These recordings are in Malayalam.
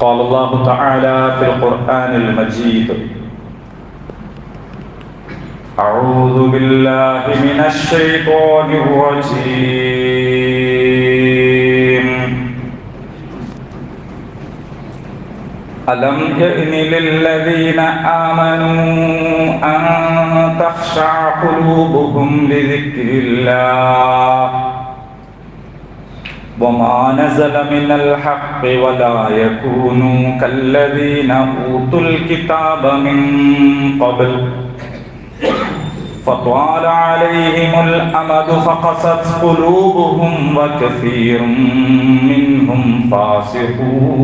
قال الله تعالى في القرآن المجيد أعوذ بالله من الشيطان الرجيم. ألم يئن للذين آمنوا أن تخشع قلوبهم لذكر الله؟ وما نزل من الحق ولا يكونوا كالذين أوتوا الكتاب من قبل فطال عليهم الأمد فقست قلوبهم وكثير منهم فاسقون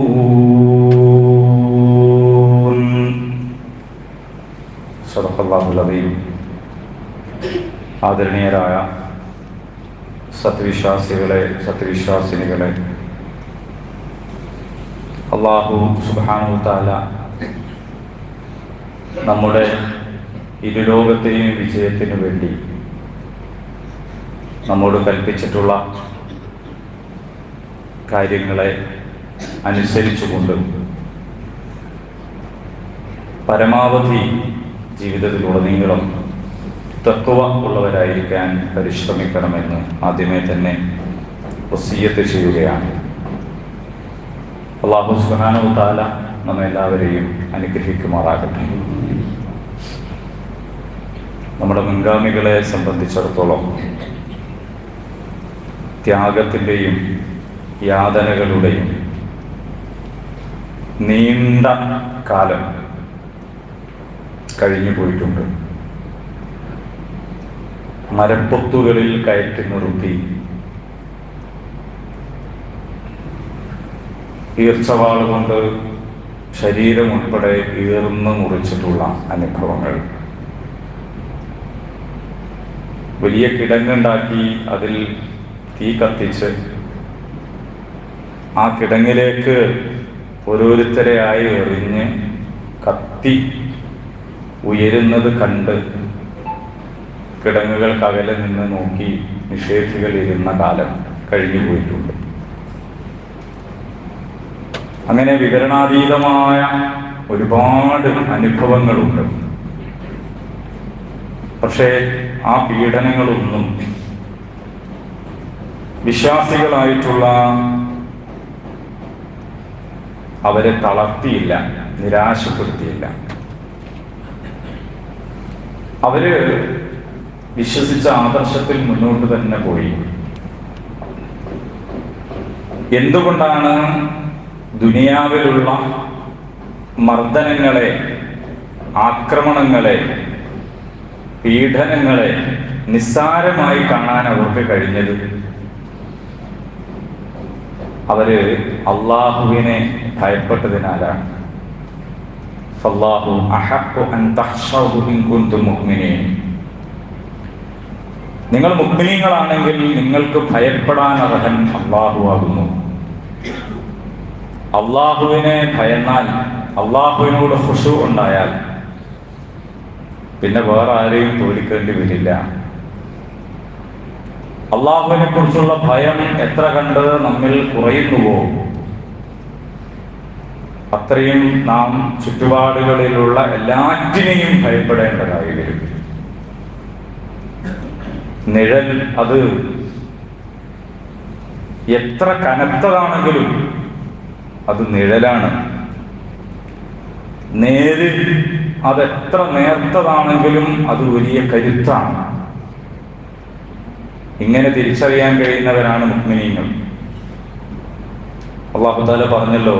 صدق اللہ العظیم. آدرنیہ رایا സത്യവിശ്വാസികളെ സത്യവിശ്വാസിനികളെ. അള്ളാഹു സുബാനു താല നമ്മുടെ ഇരുലോകത്തെയും വിജയത്തിനു വേണ്ടി നമ്മോട് കൽപ്പിച്ചിട്ടുള്ള കാര്യങ്ങളെ അനുസരിച്ചുകൊണ്ട് പരമാവധി ജീവിതത്തിലുടനീളം തത്വ ഉള്ളവരായിരിക്കാൻ പരിശ്രമിക്കണമെന്ന് ആദ്യമേ തന്നെ വസീയത്ത് ചെയ്യുകയാണ്. അള്ളാഹു സുഹാനു താല നമ്മെല്ലാവരെയും അനുഗ്രഹിക്കുമാറാകട്ടെ. നമ്മുടെ മുൻഗാമികളെ സംബന്ധിച്ചിടത്തോളം ത്യാഗത്തിന്റെയും യാതനകളുടെയും നീണ്ട കാലം കഴിഞ്ഞു പോയിട്ടുണ്ട് മരപ്പൊത്തുകളിൽ കയറ്റി നിർത്തി. ഈർച്ചവാൾ കൊണ്ട് ശരീരം ഉൾപ്പെടെ ഈർന്ന് മുറിച്ചിട്ടുള്ള അനുഭവങ്ങൾ. വലിയ കിടങ്ങുണ്ടാക്കി അതിൽ തീ കത്തിച്ച് ആ കിടങ്ങിലേക്ക് ഓരോരുത്തരെയായി എറിഞ്ഞ് കത്തി ഉയരുന്നത് കണ്ട് കിടങ്ങുകൾക്കകലെ നിന്ന് നോക്കി നിഷേധികൾ ഇരുന്ന കാലം കഴിഞ്ഞു പോയിട്ടുണ്ട്. അങ്ങനെ വിവരണാതീതമായ ഒരുപാട് അനുഭവങ്ങളുണ്ട്. പക്ഷേ ആ പീഡനങ്ങളൊന്നും വിശ്വാസികളായിട്ടുള്ള അവരെ തളർത്തിയില്ല നിരാശപ്പെടുത്തിയില്ല. അവർ വിശ്വസിച്ച ആദർശത്തിൽ മുന്നോട്ട് തന്നെ പോയി. എന്തുകൊണ്ടാണ് ദുനിയാവിലുള്ള മർദ്ദനങ്ങളെ ആക്രമണങ്ങളെ പീഡനങ്ങളെ നിസ്സാരമായി കാണാൻ അവർക്ക് കഴിഞ്ഞത്? അവർ അള്ളാഹുവിനെ ഭയപ്പെട്ടതിനാലാണ് ഫല്ലാഹു അഹഖു അൻ തഖ്ശൗഹു ഇൻ കുൻതും നിങ്ങൾ മുഗ്മിനീങ്ങളാണെങ്കിൽ നിങ്ങൾക്ക് ഭയപ്പെടാൻ അർഹൻ അള്ളാഹു ആകുന്നു. അള്ളാഹുവിനെ ഭയന്നാൽ അള്ളാഹുവിനോട് ഹുഷു ഉണ്ടായാൽ പിന്നെ വേറെ ആരെയും തോൽക്കേണ്ടി വരില്ല. അള്ളാഹുവിനെ കുറിച്ചുള്ള ഭയം എത്ര കണ്ട് നമ്മിൽ കുറയുന്നുവോ? അത്രയും നാം ചുറ്റുപാടുകളിലുള്ള എല്ലാറ്റിനെയും ഭയപ്പെടേണ്ടതായി വരും. നിഴൽ അത് എത്ര കനത്തതാണെങ്കിലും അത് നിഴലാണ്. നേര് അതെത്ര നേർത്തതാണെങ്കിലും അത് വലിയ കരുത്താണ്. ഇങ്ങനെ തിരിച്ചറിയാൻ കഴിയുന്നവരാണ് മുക്മിനീങ്ങൾ അള്ളാഹു താല പറഞ്ഞല്ലോ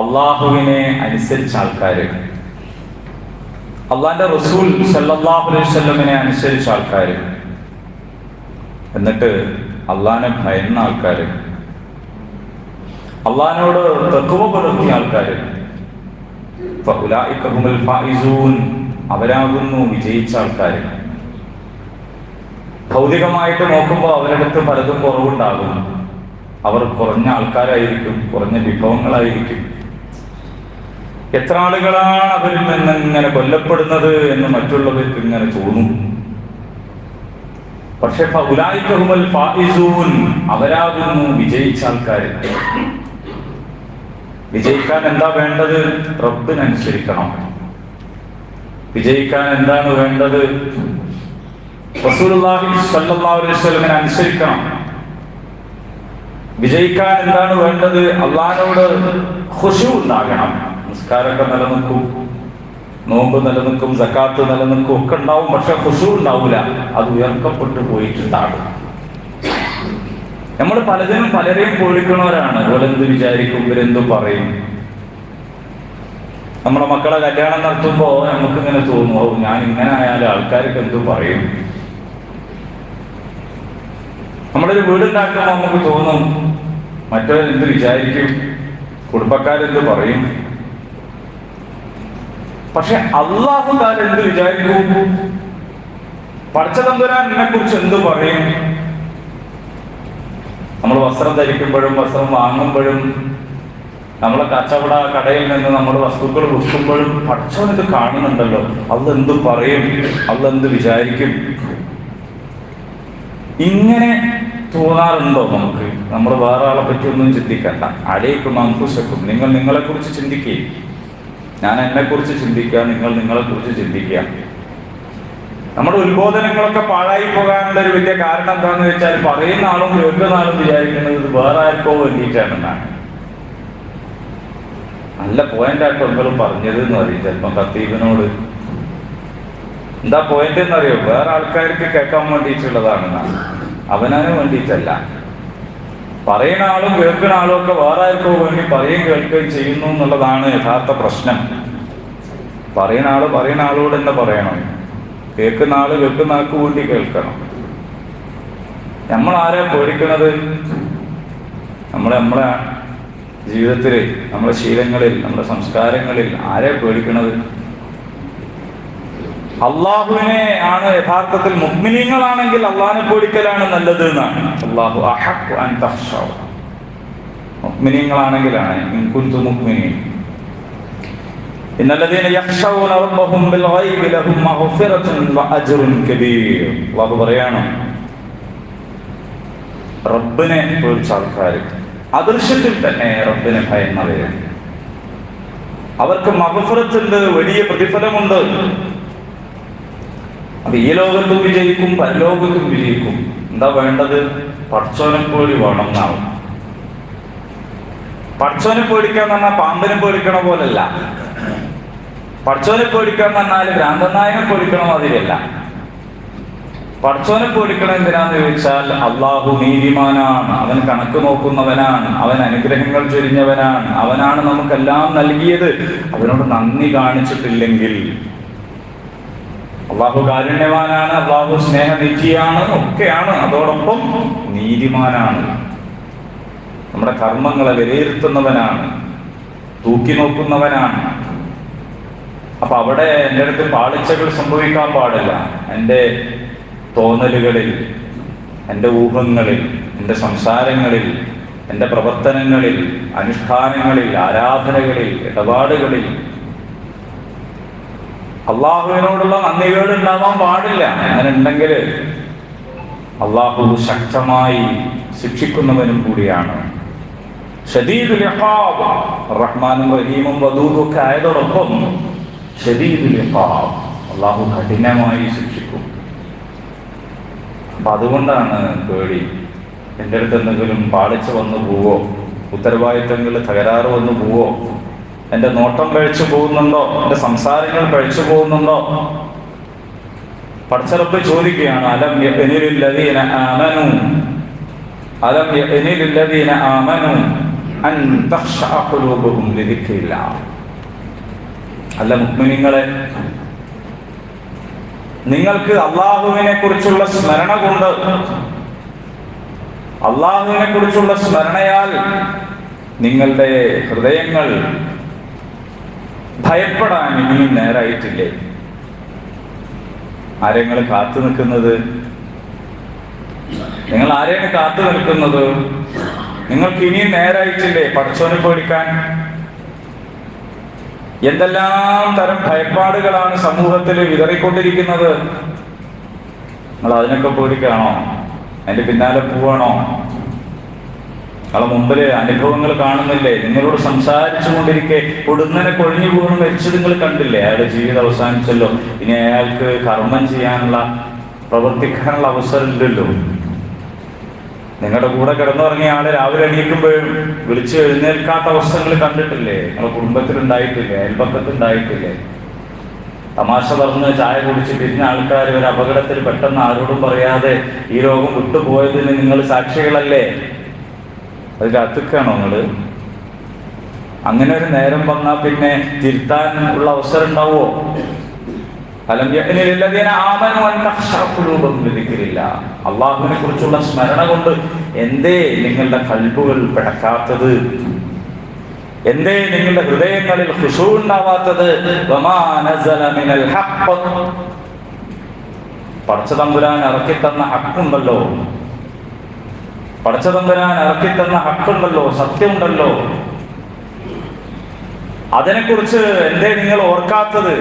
അള്ളാഹുവിനെ അനുസരിച്ച ആൾക്കാര്. അള്ളാന്റെ റസൂൽ സല്ലല്ലാഹു അലൈഹി വസല്ലമിനെ അനുസരിച്ച ആൾക്കാര്. എന്നിട്ട് അള്ളഹാനെ ഭയന്ന ആൾക്കാര്. അള്ളഹാനോട് തത്വ പുലർത്തിയ ആൾക്കാര്. അവരാകുന്നു വിജയിച്ച ആൾക്കാർ ഭൗതികമായിട്ട് നോക്കുമ്പോൾ അവരടുത്ത് പലതും കുറവുണ്ടാകും അവർ കുറഞ്ഞ ആൾക്കാരായിരിക്കും കുറഞ്ഞ വിഭവങ്ങളായിരിക്കും. എത്ര ആളുകളാണ് അവരിൽ നിന്ന് ഇങ്ങനെ കൊല്ലപ്പെടുന്നത് എന്ന് മറ്റുള്ളവർക്ക് ഇങ്ങനെ തോന്നും. പക്ഷെ അവരാകുന്നു വിജയിച്ച ആൾക്കാർ. വിജയിക്കാൻ എന്താ വേണ്ടത്? റബ്ബിനനുസരിക്കണം. വിജയിക്കാൻ എന്താണ് വേണ്ടത്? റസൂലുള്ളാഹി സ്വല്ലല്ലാഹു അലൈഹി അനുസരിക്കണം. വിജയിക്കാൻ എന്താണ് വേണ്ടത്? അള്ളാഹിനോട് ഖുശു ഉണ്ടാകണം. നിസ്കാരമൊക്കെ നിലനിൽക്കും. നോമ്പ് നിലനിൽക്കും സക്കാത്ത് നിലനിൽക്കും ഒക്കെ ഉണ്ടാവും. പക്ഷെ ഖുശു ഉണ്ടാവില്ല അത് ഉയർക്കപ്പെട്ടു പോയിട്ടുണ്ടാകും. നമ്മൾ പലതിനും പലരെയും പൊളിക്കുന്നവരാണ് ഇവരെന്ത് വിചാരിക്കും? ഇവരെന്തു പറയും? നമ്മുടെ മക്കളെ കല്യാണം നടത്തുമ്പോ നമുക്ക് ഇങ്ങനെ തോന്നും "ഓ, ഞാൻ ഇങ്ങനെ ആയാലും ആൾക്കാർക്ക് എന്തു പറയും? നമ്മളൊരു വീടുണ്ടാക്കുമ്പോൾ നമുക്ക് തോന്നും മറ്റവരെന്ത് വിചാരിക്കും? കുടുംബക്കാരെന്ത് പറയും? പക്ഷെ അള്ളാഹുദാർ എന്ത് വിചാരിക്കും? പടച്ചതമ്പുരാൻ എന്നെ കുറിച്ച് എന്ത് പറയും? നമ്മൾ വസ്ത്രം ധരിക്കുമ്പോഴും വസ്ത്രം വാങ്ങുമ്പോഴും നമ്മളെ കച്ചവട കടയിൽ നിന്ന് നമ്മൾ വസ്തുക്കൾ വിൽക്കുമ്പോഴും പഠിച്ചവൻ ഇത് കാണുന്നുണ്ടല്ലോ. അത് എന്ത് പറയും? അത് എന്ത് വിചാരിക്കും? ഇങ്ങനെ തോന്നാറുണ്ടോ നമുക്ക്? നമ്മൾ വേറെ ആളെ പറ്റി ഒന്നും ചിന്തിക്കണ്ട. അലയിക്കും അങ്കുശക്കും നിങ്ങൾ നിങ്ങളെ കുറിച്ച് ചിന്തിക്കുകയും ഞാൻ എന്നെ കുറിച്ച് ചിന്തിക്കുക നിങ്ങൾ നിങ്ങളെ കുറിച്ച് ചിന്തിക്കുക. നമ്മുടെ ഉത്ബോധനങ്ങളൊക്കെ പാഴായി പോകാനുള്ള ഒരു വലിയ കാരണം എന്താണെന്ന് വെച്ചാൽ പറയുന്ന ആളും കേൾക്കുന്ന ആളും വിചാരിക്കുന്നത് ഇത് വേറെ ആർക്കോ വേണ്ടിയിട്ടാണെന്നാണ് നല്ല പോയിന്റ് ആയിട്ട് ഒന്നും പറഞ്ഞത് എന്ന് പറയും. ചിലപ്പം കത്തീബിനോട് എന്താ പോയിന്റ് എന്നറിയോ വേറെ ആൾക്കാർക്ക് കേൾക്കാൻ വേണ്ടിയിട്ടുള്ളതാണെന്നാണ് അവനവന് വേണ്ടിയിട്ടല്ല. പറയുന്ന ആളും കേൾക്കുന്ന ആളും ഒക്കെ വേറെ ആർക്കോ വേണ്ടി പറയുകയും കേൾക്കുകയും ചെയ്യുന്നു എന്നുള്ളതാണ് യഥാർത്ഥ പ്രശ്നം. പറയുന്ന ആൾ പറയുന്ന ആളോട് തന്നെ പറയണം. കേൾക്കുന്ന ആൾ കേൾക്കുന്ന ആൾക്ക് വേണ്ടി കേൾക്കണം. നമ്മൾ ആരാ പേടിക്കുന്നത് നമ്മളെ നമ്മളെ ജീവിതത്തിൽ നമ്മുടെ ശീലങ്ങളിൽ നമ്മുടെ സംസ്കാരങ്ങളിൽ ആരെ പേടിക്കണത്? അള്ളാഹുവിനെ ആണ് യഥാർത്ഥത്തിൽ മുഗ്മിനീങ്ങളാണെങ്കിൽ അള്ളാഹിനെ പേടിക്കലാണ് നല്ലത് എന്നാണ്. അള്ളാഹു അഹഖ്. മുഗ്മിനീങ്ങളാണെങ്കിലാണ് കബീർ. അള്ളാഹു പറയാണ് റബ്ബിനെ പേടിച്ച ആൾക്കാർ അദൃശ്യത്തിൽ തന്നെ റബ്ബിനെ ഭയന്നവര് അവർക്ക് മഹഫറത്തുണ്ട് വലിയ പ്രതിഫലമുണ്ട്. അപ്പൊ ഈ ലോകത്തും വിജയിക്കും പരലോകത്തും വിജയിക്കും. എന്താ വേണ്ടത്? പടച്ചോനെ പേടി വേണം എന്നാവും പടച്ചോനെ പേടിക്കാന്ന് പറഞ്ഞാൽ പാമ്പനെ പേടിക്കണ പോലല്ല. പടച്ചോനെ പേടിക്കാന്ന് പറഞ്ഞാൽ ഭ്രാന്തനായനെ പേടിക്കണ മാതിരിയല്ല. പടച്ചോനെ പേടിക്കണം എന്തിനാന്ന് ചോദിച്ചാൽ അള്ളാഹു നീതിമാനാണ്. അവൻ കണക്ക് നോക്കുന്നവനാണ്. അവൻ അനുഗ്രഹങ്ങൾ ചൊരിഞ്ഞവനാണ്. അവനാണ് നമുക്കെല്ലാം നൽകിയത്. അവനോട് നന്ദി കാണിച്ചിട്ടില്ലെങ്കിൽ അള്ളാഹു കാരുണ്യവാനാണ് അള്ളാഹു സ്നേഹനിധിയാണ് ഒക്കെയാണ്. അതോടൊപ്പം നീതിമാനാണ്. നമ്മുടെ കർമ്മങ്ങളെ വിലയിരുത്തുന്നവനാണ്. തൂക്കി നോക്കുന്നവനാണ്. അപ്പൊ അവിടെ എന്റെ അടുത്ത് പാളിച്ചകൾ സംഭവിക്കാൻ പാടില്ല. എന്റെ തോന്നലുകളിൽ എന്റെ ഊഹങ്ങളിൽ എന്റെ സംസാരങ്ങളിൽ എന്റെ പ്രവർത്തനങ്ങളിൽ അനുഷ്ഠാനങ്ങളിൽ ആരാധനകളിൽ ഇടപാടുകളിൽ അള്ളാഹുവിനോടുള്ള നന്ദികേട് ഉണ്ടാവാൻ പാടില്ല. അങ്ങനെ ഉണ്ടെങ്കിൽ അള്ളാഹു ശക്തമായി ശിക്ഷിക്കുന്നവനും കൂടിയാണ്. റഹ്മാനും റഹീമും വദൂദും ഒക്കെ ആയതോടൊപ്പം അള്ളാഹു കഠിനമായി ശിക്ഷിക്കും. അപ്പൊ അതുകൊണ്ടാണ് പേടി. എന്റെ അടുത്ത് എന്തെങ്കിലും പാളിച്ചു വന്നു പോവോ? ഉത്തരവാദിത്തങ്ങളിൽ തകരാറ് വന്നു പോവോ? എന്റെ നോട്ടം കഴിച്ചു പോകുന്നുണ്ടോ? എന്റെ സംസാരങ്ങൾ കഴിച്ചു പോകുന്നുണ്ടോ? പടച്ചറപ്പ് ചോദിക്കുകയാണ് അലം യഅ്നിലുല്ലദീന ആമനു? അലം യഅ്നിലുല്ലദീന ആമനു അൻ തഖ്ശഅ ഖുലൂബുഹും ലിദിക്രില്ലാഹ് അല്ല മുക്മിനിങ്ങളെ നിങ്ങൾക്ക് അള്ളാഹുവിനെ കുറിച്ചുള്ള സ്മരണ കൊണ്ട് അള്ളാഹുവിനെ കുറിച്ചുള്ള സ്മരണയാൽ നിങ്ങളുടെ ഹൃദയങ്ങൾ ഭയപ്പെടാൻ ഇനിയും നേരായിട്ടില്ലേ? ആരെങ്ങൾ കാത്തു നിൽക്കുന്നത്? നിങ്ങൾ ആരെയാണ് കാത്തു നിൽക്കുന്നത്? നിങ്ങൾക്ക് ഇനിയും നേരായിട്ടില്ലേ പഠിച്ചോനെ പേടിക്കാൻ? എന്തെല്ലാം തരം ഭയപ്പാടുകളാണ് സമൂഹത്തിൽ വിതറിക്കൊണ്ടിരിക്കുന്നത്? നിങ്ങൾ അതിനൊക്കെ പേടിക്കാണോ അതിന്റെ പിന്നാലെ പോവാണോ നിങ്ങളെ മുമ്പിൽ അനുഭവങ്ങൾ കാണുന്നില്ലേ? നിങ്ങളോട് സംസാരിച്ചു കൊണ്ടിരിക്കെ പൊടുന്നനെ കൊഴിഞ്ഞു പോകണം മരിച്ചു നിങ്ങൾ കണ്ടില്ലേ? അയാളുടെ ജീവിതം അവസാനിച്ചല്ലോ. ഇനി അയാൾക്ക് കർമ്മം ചെയ്യാനുള്ള പ്രവർത്തിക്കാനുള്ള അവസരം ഇല്ലല്ലോ. നിങ്ങളുടെ കൂടെ കിടന്നുറങ്ങിയ ആൾ രാവിലെ എണീക്കുമ്പോഴും വിളിച്ച് എഴുന്നേൽക്കാത്ത അവസ്ഥകൾ കണ്ടിട്ടില്ലേ? നിങ്ങളുടെ കുടുംബത്തിൽ ഉണ്ടായിട്ടില്ലേ അയൽപക്കത്തിൽ ഉണ്ടായിട്ടില്ലേ തമാശ പറഞ്ഞ് ചായ കുടിച്ച് പിരിഞ്ഞ ആൾക്കാർ ഒരു അപകടത്തിൽ പെട്ടെന്ന് ആരോടും പറയാതെ ഈ രോഗം വിട്ടുപോയതിന് നിങ്ങൾ സാക്ഷികളല്ലേ? അത് കാത്തിക്കാണോ നിങ്ങൾ അങ്ങനെ ഒരു നേരം വന്നാൽ പിന്നെ തിരുത്താൻ ഉള്ള അവസരം ഉണ്ടാവോ ഫലം അള്ളാഹുവിനെ കുറിച്ചുള്ള സ്മരണ കൊണ്ട് എന്തേ നിങ്ങളുടെ കൽബുകൾ പിടക്കാത്തത്? എന്തേ നിങ്ങളുടെ ഹൃദയങ്ങളിൽ ഖുശൂ ഉണ്ടാവാത്തത്. പടച്ചതമ്പുരാൻ ഇറക്കിത്തന്ന ഹക്കുണ്ടല്ലോ. പടച്ചതമ്പുരാൻ ഇറക്കിത്തന്ന ഹക്കുണ്ടല്ലോ സത്യമുണ്ടല്ലോ. അതിനെക്കുറിച്ച് എന്തേ നിങ്ങൾ ഓർക്കാത്തത്?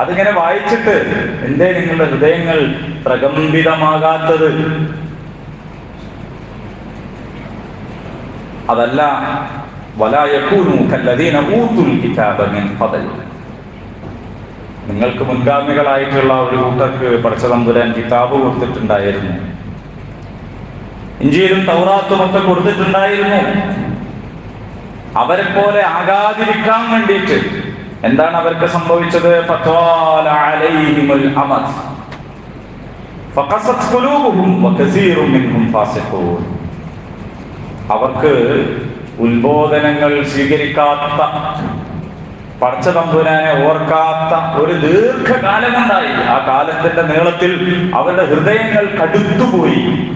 അതിങ്ങനെ വായിച്ചിട്ട് എന്തേ നിങ്ങളുടെ ഹൃദയങ്ങൾ പ്രകമ്പിതമാകാത്തത്? അതല്ല നിങ്ങൾക്ക് മുൻഗാമികളായിട്ടുള്ള ഒരു കൂട്ടർക്ക് പടച്ചതമ്പുരാൻ കിതാബ് കൊടുത്തിട്ടുണ്ടായിരുന്നു. ഇഞ്ചിയിലും തൗറാത്തും ഒക്കെ കൊടുത്തിട്ടുണ്ടായിരുന്നു. അവരെ പോലെ ആകാതിരിക്കാൻ വേണ്ടിയിട്ട് എന്താണ് അവർക്ക് സംഭവിച്ചത്? അവർക്ക് ഉത്ബോധനങ്ങൾ സ്വീകരിക്കാത്ത പടച്ച തമ്പുരാനെ ഓർക്കാത്ത ഒരു ദീർഘകാലമുണ്ടായി. ആ കാലത്തിന്റെ നീളത്തിൽ അവരുടെ ഹൃദയങ്ങൾ കടുത്തുപോയി.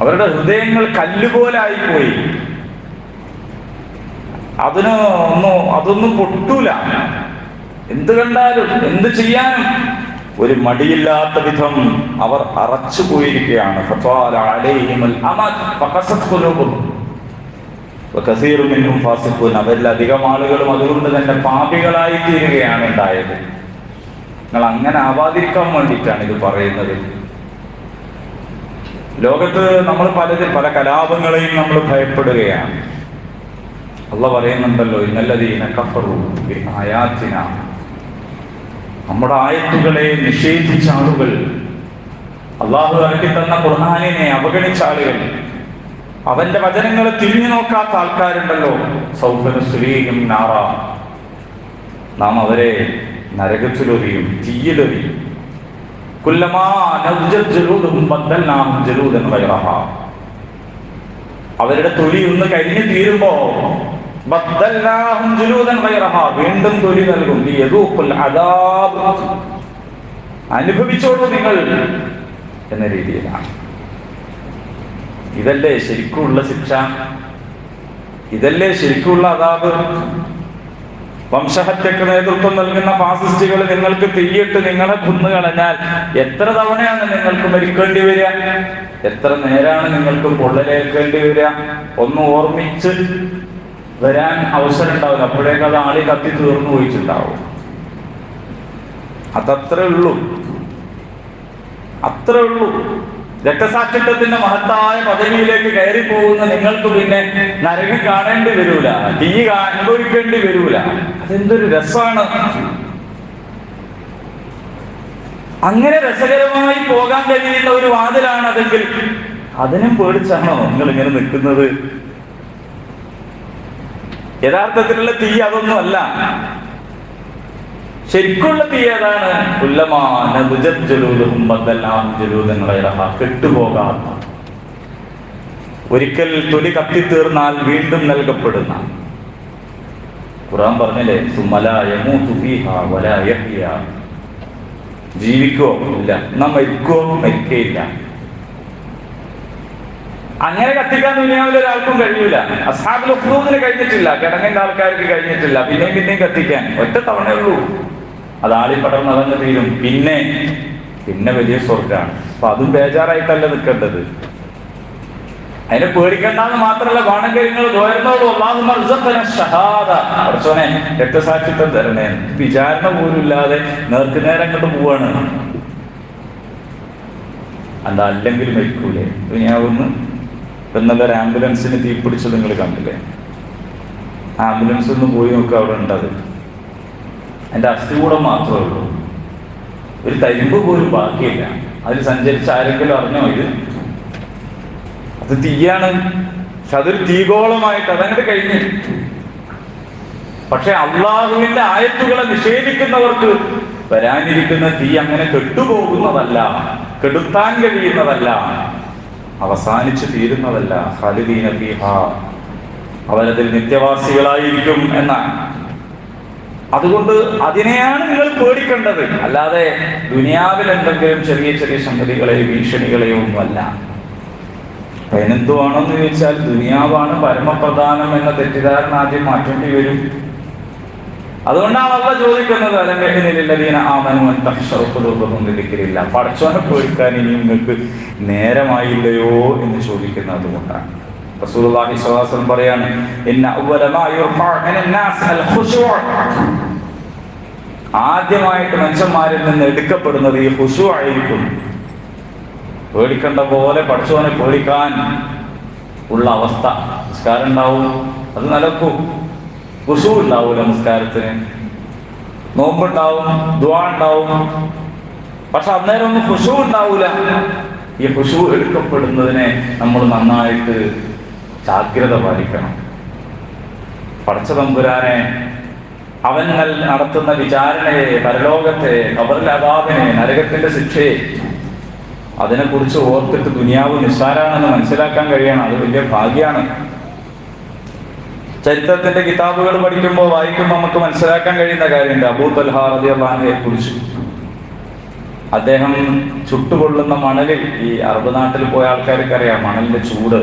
അവരുടെ ഹൃദയങ്ങൾ കല്ലുപോലായി പോയി അതിന് ഒന്നും അതൊന്നും പൊട്ടൂല. എന്ത് കണ്ടാലും എന്ത് ചെയ്യാനും. ഒരു മടിയില്ലാത്ത വിധം അവർ അറച്ചു പോയിരിക്കുകയാണ്. അവരിലധികം ആളുകളും അതുകൊണ്ട് തന്നെ പാപികളായി തീരുകയാണ് ഉണ്ടായത്. നിങ്ങൾ അങ്ങനെ ആവാതിരിക്കാൻ വേണ്ടിയിട്ടാണ് ഇത് പറയുന്നത്. ലോകത്ത് നമ്മൾ പലതിൽ പല കലാപങ്ങളെയും നമ്മൾ ഭയപ്പെടുകയാണ്. അള്ള പറയുന്നുണ്ടല്ലോ ഇന്നല്ലതീന കഫറു ആയാത്തിന നമ്മുടെ ആയത്തുകളെ നിഷേധിച്ച ആളുകൾ അള്ളാഹു ഇറക്കി തന്ന ഖുർഹാനിനെ അവഗണിച്ച ആളുകൾ അവന്റെ വചനങ്ങൾ തിരിഞ്ഞു നോക്കാത്ത ആൾക്കാരുണ്ടല്ലോ. സൗഫന സ്ത്രീയും നാറ. നാം അവരെ നരകത്തിലൊരിയും തീയിലൊരിയും അവരുടെ തൊലി ഒന്ന് കഴിഞ്ഞു തീരുമ്പോ വീണ്ടും തൊലി നൽകും. അനുഭവിച്ചോളൂ നിങ്ങൾ എന്ന രീതിയിലാണ്. ഇതല്ലേ ശരിക്കുള്ള ശിക്ഷ? ഇതല്ലേ ശരിക്കുള്ള അതാബ് വംശഹത്യക്ക് നേതൃത്വം നൽകുന്ന ഫാസിസ്റ്റുകൾ നിങ്ങൾക്ക് തീയിട്ട് നിങ്ങളെ കുന്നു കളഞ്ഞാൽ എത്ര തവണയാണ് നിങ്ങൾക്ക് മരിക്കേണ്ടി വരിക? എത്ര നേരാണ് നിങ്ങൾക്ക് പൊള്ളലേൽക്കേണ്ടി വരിക? ഒന്ന് ഓർമ്മിച്ച് വരാൻ അവസരം ഉണ്ടാവില്ല അപ്പോഴേക്ക് അത് ആളി കത്തി തീർന്നു പോയിട്ടുണ്ടാവും. അതത്രേ ഉള്ളൂ. അത്രേ ഉള്ളൂ. രക്തസാക്ഷിത്വത്തിന്റെ മഹത്തായ പദവിയിലേക്ക് കയറി പോകുന്ന നിങ്ങൾക്ക് പിന്നെ നരകം കാണേണ്ടി വരൂല തീ അനുഭവിക്കേണ്ടി വരൂല. അതെന്തൊരു രസമാണ്. അങ്ങനെ രസകരമായി പോകാൻ കഴിയുന്ന ഒരു വാതിലാണ് അതെങ്കിൽ അതിനും പേടിച്ചാണോ നിങ്ങൾ ഇങ്ങനെ നിൽക്കുന്നത്? യഥാർത്ഥത്തിലുള്ള തീ അതൊന്നും അല്ല ശരിക്കുള്ള തീ ഏതാണ് കെട്ടുപോകാത്ത. ഒരിക്കൽ തൊലി കത്തിത്തീർന്നാൽ വീണ്ടും നൽകപ്പെടുന്ന. ഖുറാൻ പറഞ്ഞില്ലേ ജീവിക്കോ ഇല്ല. എന്നാ മരിക്കോ മരിക്കയില്ല. അങ്ങനെ കത്തിക്കാൻ ദുനിയാവിൽ ഒരാൾക്കും കഴിയൂല. അസാബിൽ ഒഫ്ലൂദിന് കഴിഞ്ഞിട്ടില്ല. കിടങ്ങിന്റെ ആൾക്കാർക്ക് കഴിഞ്ഞിട്ടില്ല. പിന്നെയും പിന്നെയും കത്തിക്കാൻ. ഒറ്റ തവണയേ ഉള്ളൂ. അത് ആളി പടർന്ന് അതങ്ങ് തീരും പിന്നെ പിന്നെ വലിയ സ്വർഗാണ് അപ്പൊ അതും ബേജാറായിട്ടല്ല നിൽക്കേണ്ടത്. അതിനെ പേടിക്കണ്ടെന്ന് മാത്രല്ല വേണമെങ്കിൽ നിങ്ങൾ അള്ളാഹുനെ രക്തസാക്ഷിത്വം തരണേ. വിചാരണ പോലും ഇല്ലാതെ നേർക്ക് നേരം അങ്ങോട്ട് പോവാണ്. അത് അല്ലെങ്കിൽ മരിക്കൂലേ? ദുനിയാവുന്ന് ഇന്നലെ ആംബുലൻസിന് തീപിടിച്ചത് നിങ്ങൾ കണ്ടില്ലേ? ആംബുലൻസ് ഒന്ന് പോയി നോക്കുക അവിടെ ഉണ്ടത്. അതിന്റെ അസ്ഥികൂടം മാത്രമേ ഉള്ളൂ. ഒരു തരിമ്പ് പോലും ബാക്കിയില്ല. അതിൽ സഞ്ചരിച്ച ആരെങ്കിലും അറിഞ്ഞോ ഇത്? അത് തീയാണ്. പക്ഷെ അതൊരു തീഗോളമായിട്ട് അതങ്ങോട്ട് കഴിഞ്ഞു. പക്ഷെ അള്ളാഹുവിന്റെ ആയത്തുകളെ നിഷേധിക്കുന്നവർക്ക് വരാനിരിക്കുന്ന തീ അങ്ങനെ കെട്ടുപോകുന്നതല്ല കെടുത്താൻ കഴിയുന്നതല്ല അവസാനിച്ചു തീരുന്നതല്ല. ഹലുദീന തീഹ അവരതിൽ നിത്യവാസികളായിരിക്കും എന്നാണ്. അതുകൊണ്ട് അതിനെയാണ് നിങ്ങൾ പേടിക്കേണ്ടത്. അല്ലാതെ ദുനിയാവിൽ എന്തെങ്കിലും ചെറിയ ചെറിയ സംഗതികളെയോ ഭീഷണികളെയോ ഒന്നുമല്ല അതിനെന്തുവാണെന്ന് ചോദിച്ചാൽ ദുനിയാവാണ് പരമപ്രധാനം എന്ന തെറ്റിദ്ധാരണ ആദ്യം മാറ്റേണ്ടി വരും. അതുകൊണ്ടാണ് അള്ള ചോദിക്കുന്നത് അലങ്കഹിനിലീന പടച്ചോനെ പേടിക്കാൻ ഇനി നിങ്ങൾക്ക് നേരമായില്ലയോ എന്ന് ചോദിക്കുന്നത് അതുകൊണ്ടാണ് റസൂലുള്ളാഹി സ്വല്ലല്ലാഹു അലൈഹി വസല്ലം പറയാണ് ഇന്ന അവ്വല മാ അൽ ആദ്യമായിട്ട് മനുഷ്യന്മാരിൽ നിന്ന് എടുക്കപ്പെടുന്നത് ഈ ഹുഷു ആയിരിക്കും. പേടിക്കേണ്ട പോലെ പഠിച്ചവനെ പേടിക്കാൻ ഉള്ള അവസ്ഥ. നിസ്കാരം ഉണ്ടാവും അത് നിലക്കും. ഹുഷു ഉണ്ടാവും നമസ്കാരത്തിന് നോമ്പുണ്ടാവും ദ്വാ ഉണ്ടാവും. പക്ഷെ അന്നേരം ഒന്നും ഹുഷു ഉണ്ടാവൂല. ഈ ഹുഷു എടുക്കപ്പെടുന്നതിനെ നമ്മൾ നന്നായിട്ട് ജാഗ്രത പാലിക്കണം. പടച്ച തമ്പുരാനെ അവൻ നടത്തുന്ന വിചാരണയെ പരലോകത്തെ കബറിലെ അതാപിനെ നരകത്തിന്റെ ശിക്ഷയെ അതിനെക്കുറിച്ച് ഓർത്തിട്ട് ദുനിയാവ് നിസ്സാരാണെന്ന് മനസ്സിലാക്കാൻ കഴിയണം. അത് വലിയ ഭാഗ്യമാണ് ചരിത്രത്തിന്റെ കിതാബുകൾ പഠിക്കുമ്പോൾ വായിക്കുമ്പോൾ നമുക്ക് മനസ്സിലാക്കാൻ കഴിയുന്ന കാര്യമുണ്ട്. അബൂ തൽഹാ റളിയല്ലാഹുവിനെ കുറിച്ച് അദ്ദേഹം ചുട്ടുകൊള്ളുന്ന മണലിൽ ഈ അറബ് നാട്ടിൽ പോയ ആൾക്കാർക്ക് അറിയാം മണലിന്റെ ചൂട്.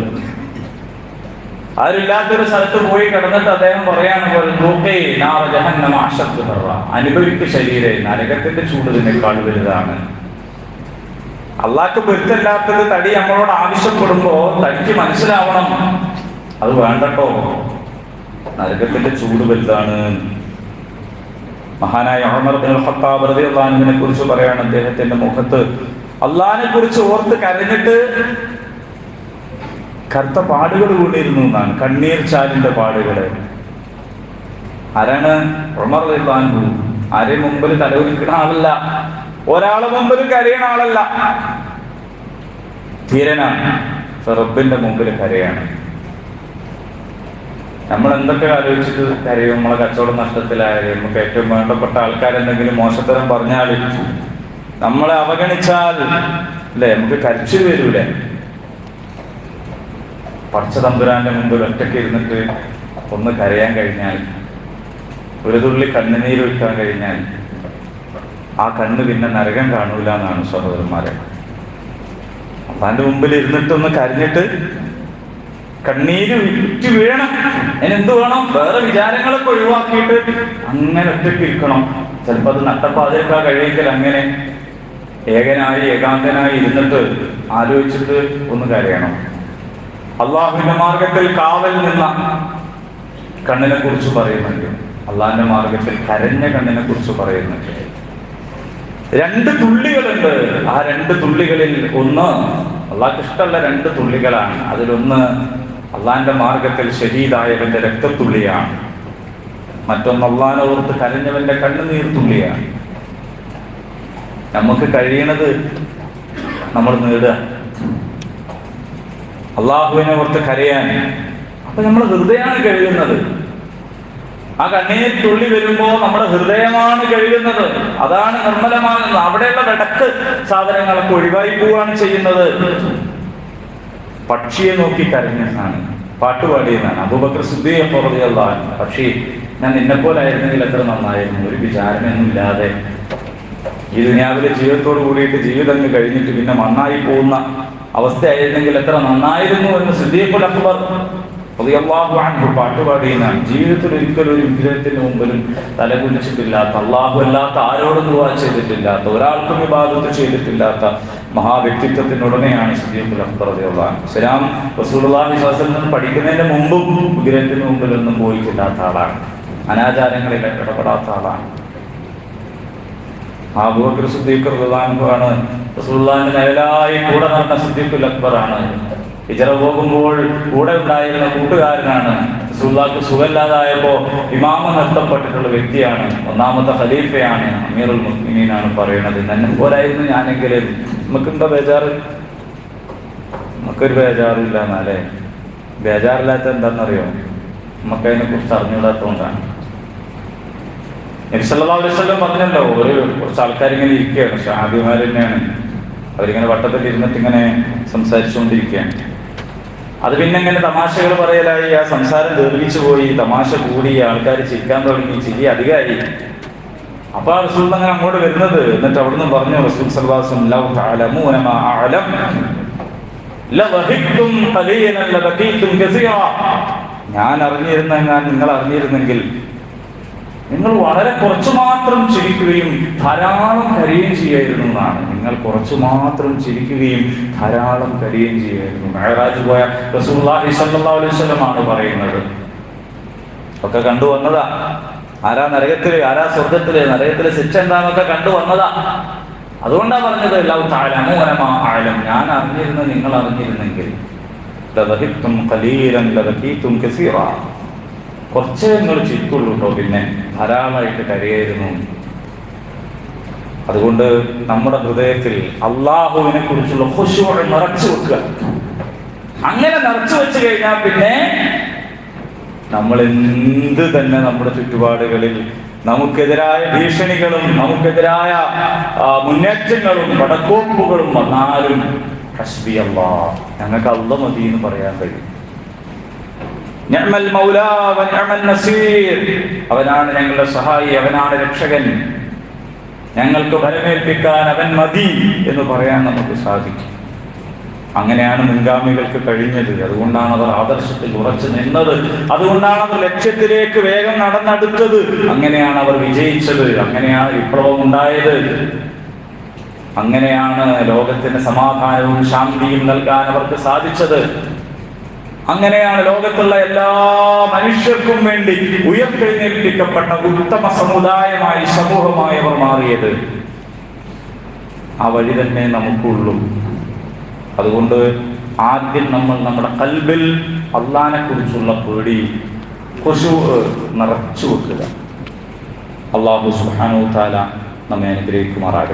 ആരില്ലാത്തൊരു സ്ഥലത്ത് പോയി കിടന്നിട്ട് അദ്ദേഹം പറയാണ് അനുഭവിക്കു നാറ ജഹന്നമ അശദ്ദു ഹർറ." അനുഭവിക്ക് ശരീരെ നരകത്തിന്റെ ചൂട് ഇതിനേക്കാൾ വലുതാണ്. അള്ളാഹ്ക്ക് പൊരുത്തല്ലാത്തത് തടി നമ്മളോട് ആവശ്യപ്പെടുമ്പോ തടിക്ക് മനസ്സിലാവണം. അത് വേണ്ടട്ടോ. നരകത്തിന്റെ ചൂട് വലുതാണ്. മഹാനായ ബിൻ ഖത്താബ് കുറിച്ച് പറയാണ് അദ്ദേഹത്തിന്റെ മുഖത്ത്. അള്ളഹാനെ കുറിച്ച് ഓർത്ത് കരഞ്ഞിട്ട് കറുത്ത പാടുകൾ കൊണ്ടിരുന്നു എന്നാണ്. കണ്ണീർ ചാലിന്റെ പാടുകൾ ആരാണ്? ഉമർ അൻഹു. ആരെ മുമ്പിൽ തലവലിക്കുന്ന ആളല്ല. ഒരാളെ മുമ്പിൽ കരയണ ആളല്ല. ധീരനാണ്. റബ്ബിന്റെ മുമ്പിൽ കരയാണ്. നമ്മൾ എന്തൊക്കെ ആലോചിച്ചിട്ട് കരയും? നമ്മളെ കച്ചവടം നഷ്ടത്തിലായാലും നമുക്ക് ഏറ്റവും വേണ്ടപ്പെട്ട ആൾക്കാരെന്തെങ്കിലും മോശത്തരം പറഞ്ഞാൽ നമ്മളെ അവഗണിച്ചാൽ അല്ലേ? നമുക്ക് കരച്ചിൽ വരൂലേ? പച്ച തമ്പുരാന്റെ മുമ്പിൽ ഒറ്റയ്ക്ക് ഇരുന്നിട്ട് ഒന്ന് കരയാൻ കഴിഞ്ഞാൽ ഒരു തുള്ളി കണ്ണുനീര് ഒഴിക്കാൻ കഴിഞ്ഞാൽ ആ കണ്ണ് പിന്നെ നരകം കാണൂല എന്നാണ് സഹോദരന്മാരെ. അപ്പാന്റെ മുമ്പിൽ ഇരുന്നിട്ടൊന്ന് കരഞ്ഞിട്ട് കണ്ണീര് വിറ്റ് വീഴണം. അതിനെന്ത് വേണം? വേറെ വിചാരങ്ങളൊക്കെ ഒഴിവാക്കിയിട്ട് അങ്ങനെ ഒറ്റയ്ക്ക് ഇരിക്കണം. ചിലപ്പോ അത് നട്ടപ്പാതിരക്കാൻ കഴിയെങ്കിൽ അങ്ങനെ ഏകനായി ഏകാന്തനായി ഇരുന്നിട്ട് ആലോചിച്ചിട്ട് ഒന്ന് കരയണം. അള്ളാഹുവിന്റെ മാർഗത്തിൽ കാവൽ നിന്ന കണ്ണിനെ കുറിച്ച് പറയുന്നുണ്ട്. അള്ളാഹിന്റെ മാർഗത്തിൽ കരഞ്ഞ കണ്ണിനെ കുറിച്ച് പറയുന്നുണ്ട്. രണ്ട് തുള്ളികളുണ്ട്. ആ രണ്ട് തുള്ളികളിൽ ഒന്ന് അള്ളാഹ്ക്ക് ഇഷ്ടമുള്ള രണ്ട് തുള്ളികളാണ്. അതിലൊന്ന് അള്ളാഹിന്റെ മാർഗത്തിൽ ശരീരായവന്റെ രക്തത്തുള്ളിയാണ്. മറ്റൊന്ന് അള്ളാഹിനെ ഓർത്ത് കരഞ്ഞവന്റെ കണ്ണുനീർ തുള്ളിയാണ്. നമുക്ക് കഴിയണത് നമ്മൾ നേടുക. അള്ളാഹുവിനെ ഓർത്ത് കരയാൻ. അപ്പൊ നമ്മുടെ ഹൃദയമാണ് കഴുകുന്നത്. ആ കണ്ണീർ തുള്ളി വരുമ്പോൾ നമ്മുടെ ഹൃദയമാണ് കഴുകുന്നത്. അതാണ് നിർമ്മലമാകുന്നത്. അവിടെയുള്ള വിടക്ക് സാധനങ്ങളൊക്കെ ഒഴിവായി പോവുകയാണ് ചെയ്യുന്നത്. പക്ഷിയെ നോക്കി കരഞ്ഞാണ് പാട്ടുപാടിയെന്നാണ് അബൂബക്കർ സുദ്ധിയെ പുറതെയുള്ള പക്ഷി ഞാൻ നിന്നെപ്പോലായിരുന്നെങ്കിൽ എത്ര നന്നായിരുന്നു. ഒരു വിചാരമൊന്നും ഇല്ലാതെ ഈ ദുനിയാവിലെ ജീവിതത്തോട് കൂടിയിട്ട് ജീവിതം അങ്ങ് കഴിഞ്ഞിട്ട് പിന്നെ മണ്ണായി പോകുന്ന അവസ്ഥയായിരുന്നെങ്കിൽ എത്ര നന്നായിരുന്നു എന്ന് സിദ്ദീഖുൽ അക്ബർ ജീവിതത്തിൽ ഒരിക്കലും ഒരു വിഗ്രഹത്തിന് മുമ്പിലും തലകുലിച്ചിട്ടില്ലാത്ത അള്ളാഹു അല്ലാത്ത ആരോടും ദുവാ ചെയ്തിട്ടില്ലാത്ത ഒരാൾക്കും വിവാദത്ത് ചെയ്തിട്ടില്ലാത്ത മഹാവ്യക്തിത്വത്തിനുടനെയാണ് സിദ്ദീഖുൽ അക്ബർ അൻഹു. ഇസ്ലാം അലൈഹി വസല്ലം പഠിക്കുന്നതിന് മുമ്പും വിഗ്രഹത്തിന് മുമ്പിലൊന്നും പോയിട്ടില്ലാത്ത ആളാണ്. അനാചാരങ്ങളിൽ ഇടപെടാത്ത ആളാണ്. അബൂബക്കർ സിദ്ദീഖ് ആണ് റസൂലുള്ളാഹിന്റെ നിഴലായി കൂടെ നടന്ന സിദ്ദീഖുൽ അക്ബർ ആണ് ഹിജറ പോകുമ്പോൾ കൂടെ ഉണ്ടായിരുന്ന കൂട്ടുകാരനാണ്. റസൂലുള്ളാഹിക്ക് സുഖല്ലാതായപ്പോ ഇമാമ നിർത്തപ്പെട്ടിട്ടുള്ള വ്യക്തിയാണ്. ഒന്നാമത്തെ ഖലീഫയാണ് അമീറുൽ മുസ്ലിമീനാണ് പറയുന്നത്. തന്നെ പോലായിരുന്നു ഞാനെങ്കിൽ നമുക്കെന്താ ബേജാറ്? നമുക്കൊരു ബേജാറില്ല എന്നാലേ ബേജാറില്ലാത്ത എന്താണെന്നറിയോ നമുക്കതിനെ കുറിച്ച് അറിഞ്ഞുകൂടാത്തതുകൊണ്ടാണ്. നബിസല്ലാ അലൈവല്ലം പറഞ്ഞല്ലോ ഒരു കുറച്ച് ആൾക്കാർ ഇങ്ങനെ ഇരിക്കുകയാണ് ഷാബിമാർ തന്നെയാണ്. അവരിങ്ങനെ വട്ടത്തിൽ ഇരുന്നിട്ട് ഇങ്ങനെ സംസാരിച്ചുകൊണ്ടിരിക്കുകയാണ്. അത് പിന്നെ ഇങ്ങനെ തമാശകൾ പറയലായി ആ സംസാരം ദീർഘിച്ചു പോയി തമാശ കൂടി ആൾക്കാർ ചിരിക്കാൻ തുടങ്ങി ചിരി അധികമായി. അപ്പൊ ആ റസൂൽ അങ്ങനെ അങ്ങോട്ട് വരുന്നത് എന്നിട്ട് അവിടുന്ന് പറഞ്ഞു റസൂൽ കസീറ. ഞാൻ അറിഞ്ഞിരുന്നെങ്കിൽ നിങ്ങൾ അറിഞ്ഞിരുന്നെങ്കിൽ നിങ്ങൾ വളരെ കുറച്ചു മാത്രം ചിരിക്കുകയും ധാരാളം കരയുകയും ചെയ്യായിരുന്നു എന്നാണ്. നിങ്ങൾ കുറച്ചു മാത്രം ചിരിക്കുകയും ധാരാളം കരയുകയും ചെയ്യായിരുന്നു മേഹരാജ് പോയ വസല്ലമാണ് പറയുന്നത്. ഒക്കെ കണ്ടു വന്നതാ. ആരാ നരകത്തിൽ ആരാ സ്വർഗത്തിൽ നരകത്തിലെ ശിക്ഷ എന്താന്നൊക്കെ കണ്ടു വന്നതാ. അതുകൊണ്ടാ പറഞ്ഞത് എല്ലാവരും തഅലമൂന ആഴം ഞാൻ അറിഞ്ഞിരുന്ന നിങ്ങൾ അറിഞ്ഞിരുന്നെങ്കിൽ. കുറച്ചേ നിങ്ങൾ ചിരിക്കുള്ളൂ കേട്ടോ പിന്നെ ധാരാളമായിട്ട് കരയായിരുന്നു. അതുകൊണ്ട് നമ്മുടെ ഹൃദയത്തിൽ അള്ളാഹുവിനെ കുറിച്ചുള്ള ഖുശൂഅ് നിറച്ചു വെക്കുക. അങ്ങനെ നിറച്ചു വെച്ച് കഴിഞ്ഞാൽ പിന്നെ നമ്മൾ എന്ത് തന്നെ നമ്മുടെ ചുറ്റുപാടുകളിൽ നമുക്കെതിരായ ഭീഷണികളും നമുക്കെതിരായ മുന്നേറ്റങ്ങളും പടക്കോപ്പുകളും വന്നാലും ഞങ്ങൾക്ക് അള്ള മതി എന്ന് പറയാൻ കഴിയും. അവനാണ് ഞങ്ങളുടെ സഹായി അവനാണ് രക്ഷകൻ. ഞങ്ങൾക്ക് ഫലമേൽപ്പിക്കാൻ അവൻ മതി എന്ന് പറയാൻ നമുക്ക് സാധിക്കും. അങ്ങനെയാണ് മുൻഗാമികൾക്ക് കഴിഞ്ഞത്. അതുകൊണ്ടാണ് അവർ ആദർശത്തിൽ ഉറച്ചു നിന്നത്. അതുകൊണ്ടാണ് അവർ ലക്ഷ്യത്തിലേക്ക് വേഗം നടന്നെടുത്തത്. അങ്ങനെയാണ് അവർ വിജയിച്ചത്. അങ്ങനെയാണ് വിപ്ലവം ഉണ്ടായത്. അങ്ങനെയാണ് ലോകത്തിന് സമാധാനവും ശാന്തിയും നൽകാൻ അവർക്ക് സാധിച്ചത്. അങ്ങനെയാണ് ലോകത്തുള്ള എല്ലാ മനുഷ്യർക്കും വേണ്ടി ഉയർത്തെഴുന്നേൽപ്പിക്കപ്പെട്ട ഉത്തമ സമുദായമായി സമൂഹമായി അവർ മാറിയത് ആ വഴി തന്നെ നമുക്കുള്ളൂ. അതുകൊണ്ട് ആദ്യം നമ്മൾ നമ്മുടെ കൽബിൽ അള്ളാനെ കുറിച്ചുള്ള പേടി കൊശു നിറച്ചു വെക്കുക. അള്ളാഹു സുഹാനു താല നമ്മെ അനുഗ്രഹിക്കുമാറാകട്ടെ.